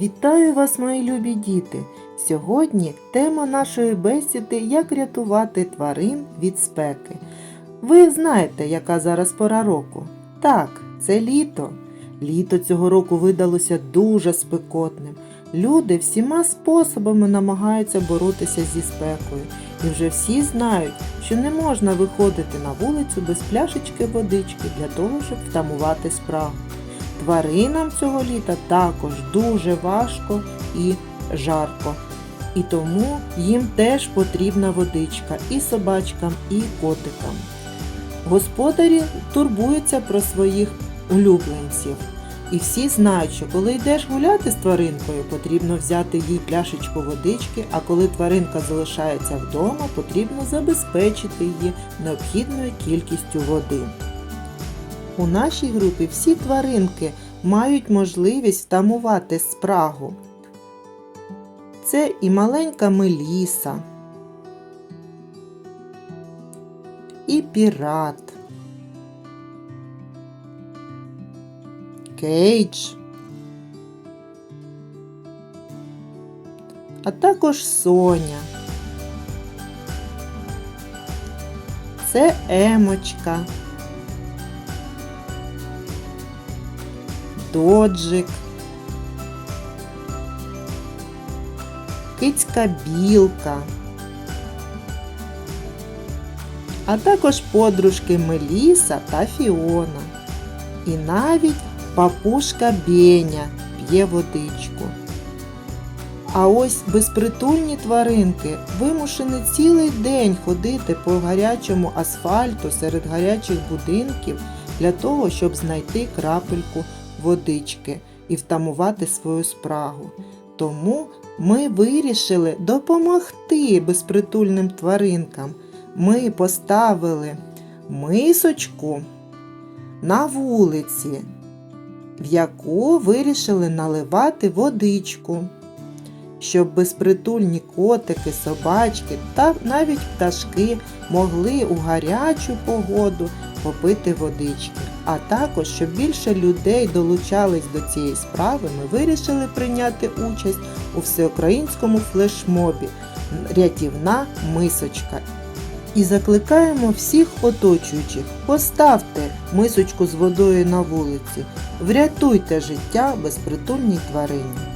Вітаю вас, мої любі діти! Сьогодні тема нашої бесіди як рятувати тварин від спеки. Ви знаєте, яка зараз пора року? Так, це літо. Літо цього року видалося дуже спекотним. Люди всіма способами намагаються боротися зі спекою. І вже всі знають, що не можна виходити на вулицю без пляшечки водички для того, щоб втамувати спрагу. Тваринам цього літа також дуже важко і жарко. І тому їм теж потрібна водичка і собачкам, і котикам. Господарі турбуються про своїх улюбленців. І всі знають, що коли йдеш гуляти з тваринкою, потрібно взяти їй пляшечку водички, а коли тваринка залишається вдома, потрібно забезпечити її необхідною кількістю води. У нашій групі всі тваринки мають можливість втамувати спрагу. Це і маленька Меліса, і пірат, Кейдж, а також Соня. Це Емочка. Доджик, кицька білка, а також подружки Меліса та Фіона. І навіть папушка Беня п'є водичку. А ось безпритульні тваринки вимушені цілий день ходити по гарячому асфальту серед гарячих будинків для того, щоб знайти крапельку водички і втамувати свою спрагу. Тому ми вирішили допомогти безпритульним тваринкам. Ми поставили мисочку на вулиці, в яку вирішили наливати водичку, щоб безпритульні котики, собачки та навіть пташки могли у гарячу погоду попити водички. А також, щоб більше людей долучались до цієї справи, ми вирішили прийняти участь у всеукраїнському флешмобі Рятівна мисочка. І закликаємо всіх оточуючих, поставте мисочку з водою на вулиці, врятуйте життя безпритульній тварині.